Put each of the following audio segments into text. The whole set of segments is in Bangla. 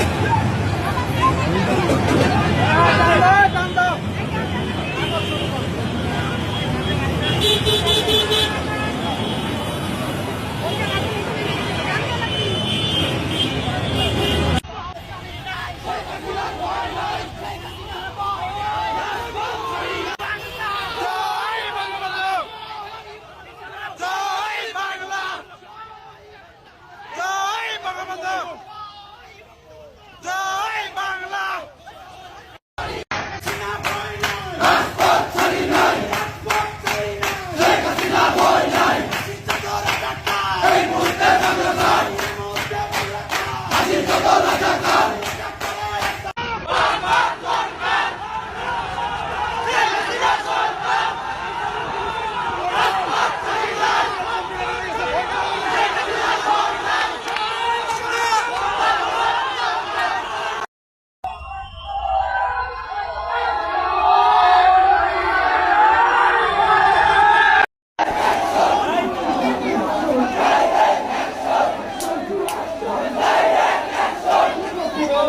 Yeah.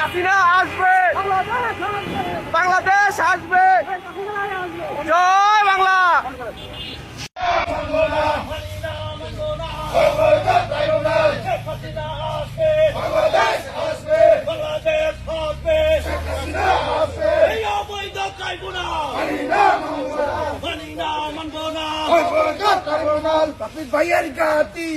হাসিনা আসবে। বাংলাদেশ আসবে। জয় বাংলা। ভাইয়ের গাতি